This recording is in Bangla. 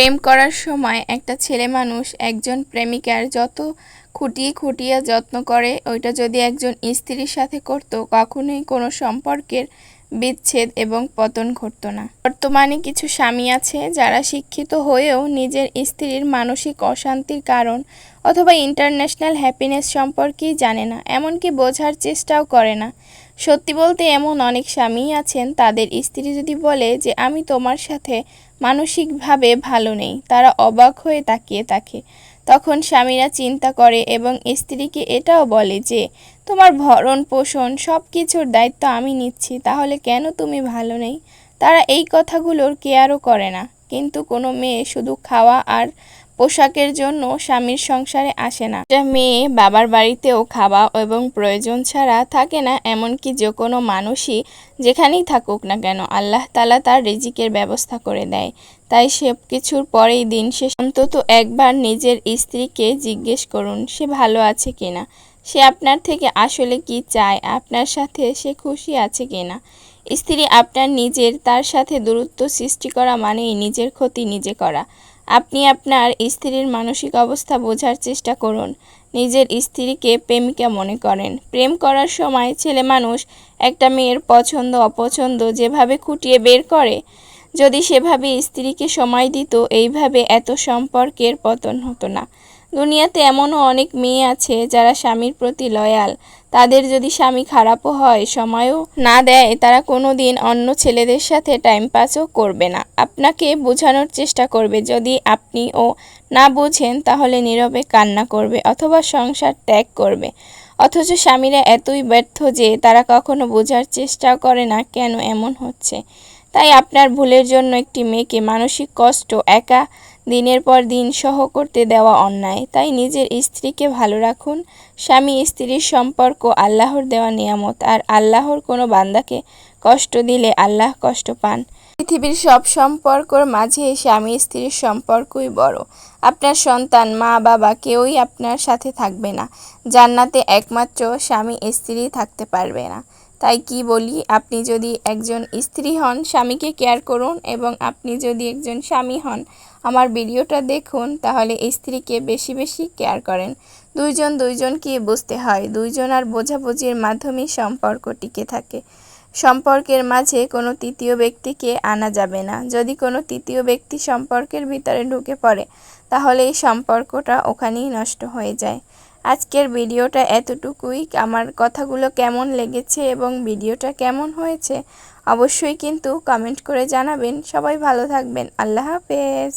প্রেম করার সময় একটা ছেলে মানুষ একজন প্রেমিকার যত খুঁটিয়ে খুঁটিয়ে যত্ন করে, ওইটা যদি একজন স্ত্রীর সাথে করত, কখনোই কোনো সম্পর্কের বিচ্ছেদ এবং পতন ঘটতো না। বর্তমানে কিছু স্বামী আছে যারা শিক্ষিত হয়েও নিজের স্ত্রীর মানসিক অশান্তির কারণ অথবা ইন্টারন্যাশনাল হ্যাপিনেস সম্পর্কেই জানে না, এমনকি বোঝার চেষ্টাও করে না। সত্যি বলতে এমন অনেক স্বামীই আছেন, তাদের স্ত্রী যদি বলে যে, আমি তোমার সাথে মানসিকভাবে ভালো নেই। তারা অবাক হয়ে তাকিয়ে থাকে। তখন স্বামীরা চিন্তা করে এবং স্ত্রীকে এটাও বলে যে, তোমার ভরণ পোষণ সব কিছুর দায়িত্ব আমি নিচ্ছি, তাহলে কেন তুমি ভালো নেই? তারা এই কথাগুলোর কেয়ারও করে না। কিন্তু কোনো মেয়ে শুধু খাওয়া আর পোশাকের জন্য স্বামীর সংসারে আসে না। একটা মেয়ে বাবার বাড়িতেও খাওয়া এবং প্রয়োজন ছাড়া থাকে না, এমনকি যে কোনো মানুষই যেখানেই থাকুক না কেন, আল্লাহ তালা তার রিজিকের ব্যবস্থা করে দেয়। তাই সব কিছুর পরেই দিন সে অন্তত একবার নিজের স্ত্রীকে জিজ্ঞেস করুন, সে ভালো আছে কিনা? সে আপনার থেকে আসলে কি চায়? আপনার সাথে সে খুশি আছে কিনা? স্ত্রী আপনার নিজের, তার সাথে দূরত্ব সৃষ্টি করা মানেই নিজের ক্ষতি নিজে করা। আপনি আপনার স্ত্রীর মানসিক অবস্থা বোঝার চেষ্টা করুন। নিজের স্ত্রীকে প্রেমিকা মনে করেন। প্রেম করার সময় ছেলে মানুষ একটা মেয়ের পছন্দ, অপছন্দ যেভাবে খুঁটিয়ে বের করে, যদি সেভাবে স্ত্রীকে সময় দিত, এইভাবে এত সম্পর্কের পতন হতো না। দুনিয়াতে এমনও অনেক মেয়ে আছে যারা স্বামীর প্রতি লয়াল। তাদের যদি স্বামী খারাপও হয়, সময়ও না দেয়, তারা কোনো দিন অন্য ছেলেদের সাথে টাইম পাসও করবে না। আপনাকে বোঝানোর চেষ্টা করবে, যদি আপনি ও না বোঝেন, তাহলে নীরবে কান্না করবে অথবা সংসার ত্যাগ করবে। অথচ স্বামীরা এতই ব্যর্থ যে তারা কখনো বোঝার চেষ্টাও করে না কেন এমন হচ্ছে। তাই আপনার ভুলের জন্য একটি মেয়েকে মানসিক কষ্ট, একা দিনের পর দিন সহ করতে দেওয়া অন্যায়। তাই নিজের স্ত্রীকে ভালো রাখুন, স্বামী স্ত্রীর সম্পর্ক আল্লাহর দেওয়া নিয়ামত, আর আল্লাহর কোনো বান্দাকে কষ্ট দিলে আল্লাহ কষ্ট পান। পৃথিবীর সব সম্পর্কর মাঝে স্বামী স্ত্রীর সম্পর্কই বড়। আপনার সন্তান, মা, বাবা কেউই আপনার সাথে থাকবে না। জান্নাতে একমাত্র স্বামী স্ত্রী থাকতে পারবে না। তাই কি বলি, আপনি যদি একজন স্ত্রী হন, স্বামীকে কেয়ার করুন এবং আপনি যদি একজন স্বামী হন আমার ভিডিওটা দেখুন, তাহলে স্ত্রীকে বেশি বেশি কেয়ার করেন। দুইজন দুইজনকে বুঝতে হয়, দুইজন আর বোঝাবুঝির মাধ্যমেই সম্পর্ক টিকে থাকে। সম্পর্কের মাঝে কোনো তৃতীয় ব্যক্তিকে আনা যাবে না। যদি কোনো তৃতীয় ব্যক্তি সম্পর্কের ভিতরে ঢুকে পড়ে, তাহলে এই সম্পর্কটা ওখানেই নষ্ট হয়ে যায়। আজকের ভিডিওটা এতটুকুই। আমার কথাগুলো কেমন লেগেছে এবং ভিডিওটা কেমন হয়েছে, অবশ্যই কিন্তু কমেন্ট করে জানাবেন। সবাই ভালো থাকবেন। আল্লাহ হাফেজ।